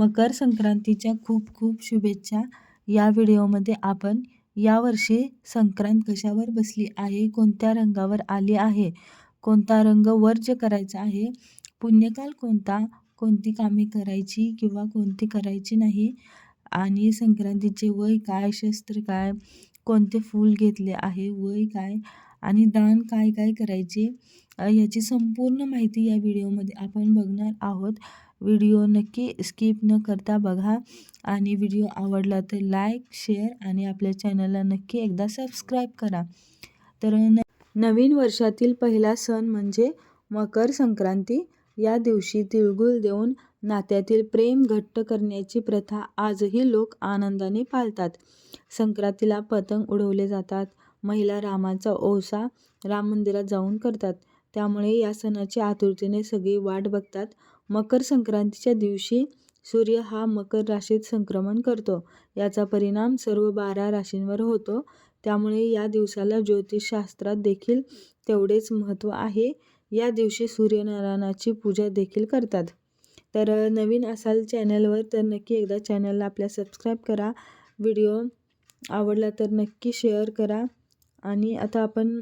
मकर संक्रांतीच्या खूप खूप शुभेच्छा. या व्हिडिओमध्ये आपण यावर्षी संक्रांत कशावर बसली आहे कोणत्या रंगावर आली आहे कोणता रंग वर्ज्य करायचा आहे पुण्यकाल कोणता कोणती कामे करायची किंवा कोणती करायची नाही आणि संक्रांतीचे वय काय शस्त्र काय कोणते फूल घेतले आहे वय काय आणि दान काय काय करायचे याची संपूर्ण माहिती या व्हिडिओमध्ये आपण बघणार आहोत. व्हिडिओ नक्की स्किप न करता बघा. आणि व्हिडिओ आवडला तर लाईक शेअर आणि आपल्या चॅनलला नक्की एकदा सबस्क्राईब करा. तर न नवीन वर्षातील पहिला सण म्हणजे मकर संक्रांती. या दिवशी तिळगुळ देऊन नात्यातील प्रेम घट्ट करण्याची प्रथा आजही लोक आनंदाने पाळतात. संक्रांतीला पतंग उडवले जातात. महिला रामाचा ओसा राम मंदिरात जाऊन करतात. त्यामुळे या सणाची आतुरतेने सगळी वाट बघतात. मकर संक्रांतीच्या दिवशी सूर्य हा मकर राशीत संक्रमण करतो. याचा परिणाम सर्व बारा राशींवर होतो. त्यामुळे या दिवसाला ज्योतिषशास्त्रात देखील तेवढेच महत्त्व आहे. या दिवशी सूर्यनारायणाची पूजा देखील करतात. तर नवीन असाल चॅनलवर तर नक्की एकदा चॅनलला आपल्या सबस्क्राईब करा. व्हिडिओ आवडला तर नक्की शेअर करा. आणि आता आपण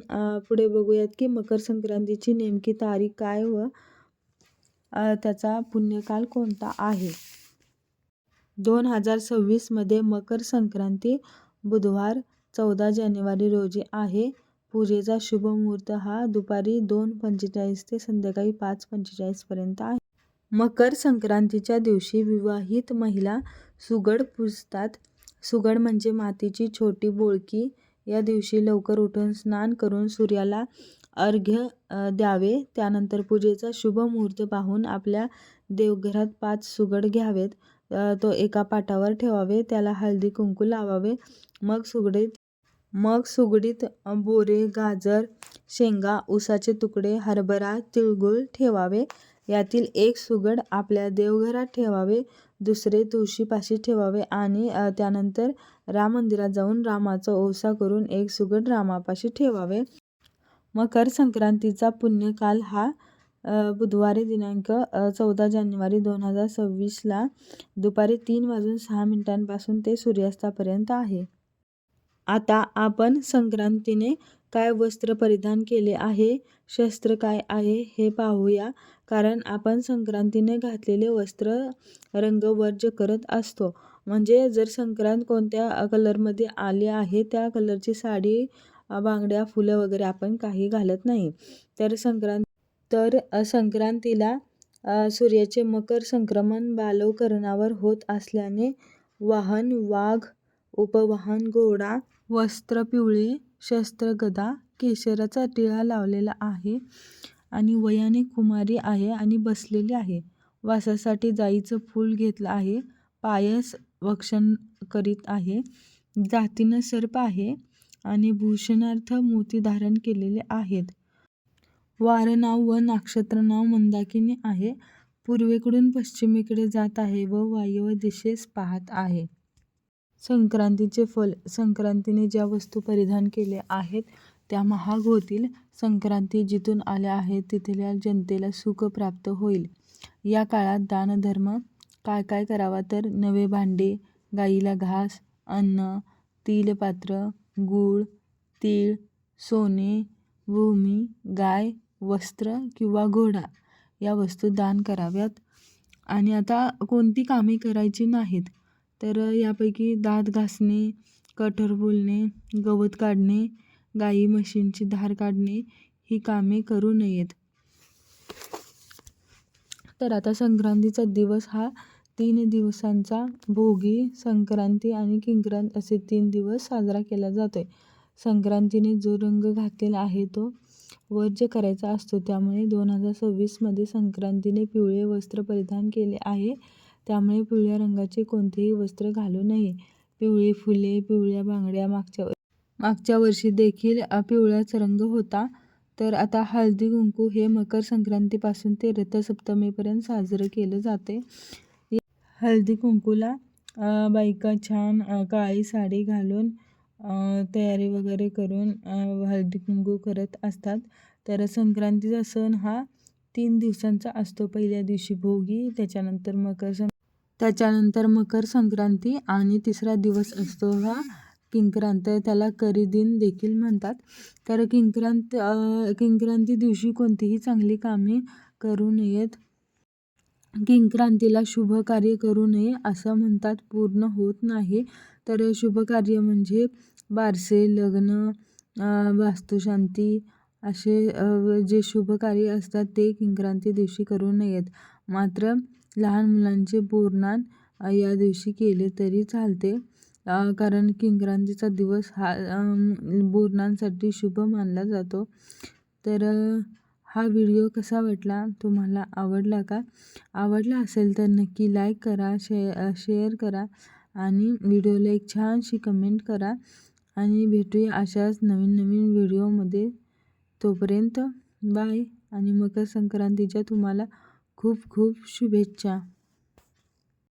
पुढे बघूयात की मकर संक्रांतीची नेमकी तारीख काय व त्याचा पुण्यकाल कोणता आहे? दोन हजार सव्वीसमध्ये मकर संक्रांती बुधवार चौदा जानेवारी रोजी आहे. पूजेचा शुभ मुहूर्त हा दुपारी दोन पंचेचाळीस ते संध्याकाळी पाच पंचेचाळीसपर्यंत आहे. मकर संक्रांतीच्या दिवशी विवाहित महिला सुगड पुजतात. सुगड म्हणजे मातीची छोटी बोळकी या दिवशी लवकर उठून स्नान करून सूर्याला अर्घ्य द्यावे. त्यानंतर पूजेचा शुभ मुहूर्त पाहून आपल्या देवघरात पाच सुगड घ्यावेत. तो एका पाटावर ठेवावे. त्याला हळदी कुंकू लावावे. मग सुगडीत मग सुगडीत बोरे गाजर शेंगा उसाचे तुकडे हरभरा तिळगुळ ठेवावे. यातील एक सुगड आपल्या देवघरात ठेवावे दुसरे तुळशीपाशी ठेवावे आणि त्यानंतर राम मंदिरात जाऊन रामाचा ओसा करून एक सुगड रामापाशी ठेवावे. मकर संक्रांतीचा पुण्यकाल हा बुधवारी दिनांक चौदा जानेवारी दोन हजार सव्वीसला दुपारी तीन वाजून सहा मिनिटांपासून ते सूर्यास्तापर्यंत आहे. आता आपण संक्रांतीने काय वस्त्र परिधान केले आहे? शस्त्र काय आहे हे पाहूया. कारण आपण संक्रांतीने घातलेले वस्त्र रंग वर्ज्य करत असतो. म्हणजे जर संक्रांत कोणत्या कलरमध्ये आले आहे त्या कलरची साडी बांगड्या फुलं वगैरे आपण काही घालत नाही. तर संक्रांत तर संक्रांतीला सूर्याचे मकर संक्रमण बालवकरणावर होत असल्याने वाहन वाघ उपवाहन घोडा वस्त्र पिवळे शस्त्र गदा केशराचा टिळा लावलेला आहे आणि वयाने कुमारी आहे आणि बसलेली आहे. वासासाठी जाईचं फूल घेतलं आहे. पायस वक्षण करीत आहे. जातीनं सर्प आहे आणि भूषणार्थ मोती धारण केलेले आहेत. वारनाव व नक्षत्र नाव मंदाकिनी आहे. पूर्वेकडून पश्चिमेकडे जात आहे व वायव्य दिशेस पाहत आहे. संक्रांतीचे फल संक्रांतीने ज्या वस्तू परिधान केल्या आहेत त्या महाग होतील. संक्रांती जिथून आल्या आहेत तिथल्या जनतेला सुख प्राप्त होईल. या काळात दानधर्म काय काय करावा तर नवे भांडे गाईला घास अन्न तिलपात्र गूळ तीळ सोने भूमी गाय वस्त्र किंवा घोडा या वस्तू दान कराव्यात. आणि आता कोणती कामे करायची नाहीत? तर यापैकी दात घासणे कठोर बोलणे गवत काढणे गाई म्हशींची धार काढणे ही कामे करू नयेत. तर आता संक्रांतीचा दिवस हा तीन दिवसांचा. भोगी संक्रांती आणि किंक्रांत असे तीन दिवस साजरा केला जातो आहे संक्रांतीने जो रंग घातलेला आहे तो वर्ज्य करायचा असतो त्यामुळे दोन हजार सव्वीसमध्ये संक्रांतीने पिवळे वस्त्र परिधान केले आहे. त्यामुळे पिवळ्या रंगाचे कोणतेही वस्त्र घालू नये. पिवळी फुले पिवळ्या बांगड्या मागच्या मागच्या वर्षी देखील पिवळाच रंग होता. तर आता हळदी कुंकू हे मकर संक्रांतीपासून ते रथसप्तमीपर्यंत साजरं केलं जाते. हळदी कुंकूला बायका छान काळी साडी घालून तयारी वगैरे करून हळदी कुंकू करत असतात. तर संक्रांतीचा सण हा तीन दिवसांचा असतो. पहिल्या दिवशी भोगी त्याच्यानंतर मकर संक्रांत त्याच्यानंतर मकर संक्रांती आणि तिसरा दिवस असतो हा किंक्रांत. त्याला करी दिन देखील म्हणतात. तर किंक्रांत किंक्रांती दिवशी कोणतीही चांगली कामे करू नयेत. किंक्रांतीला शुभ कार्य करू नये असं म्हणतात. पूर्ण होत नाही. तर शुभ कार्य म्हणजे बारसे लग्न वास्तुशांती असे जे शुभ कार्य असतात ते किंक्रांती दिवशी करू नयेत. मात्र लहान मुलांचे बोरनान या दिवशी केले तरी चालते. कारण किंक्रांतीचा दिवस हा बोरनांसाठी शुभ मानला जातो. तर हा व्हिडिओ कसा वाटला? तुम्हाला आवडला का? आवडला असेल तर नक्की लाईक करा शे शेअर करा आणि व्हिडिओला एक छानशी कमेंट करा. आणि भेटूया अशाच नवीन नवीन व्हिडिओमध्ये. तोपर्यंत बाय आणि मकर संक्रांतीच्या तुम्हाला खूप खूप शुभेच्छा.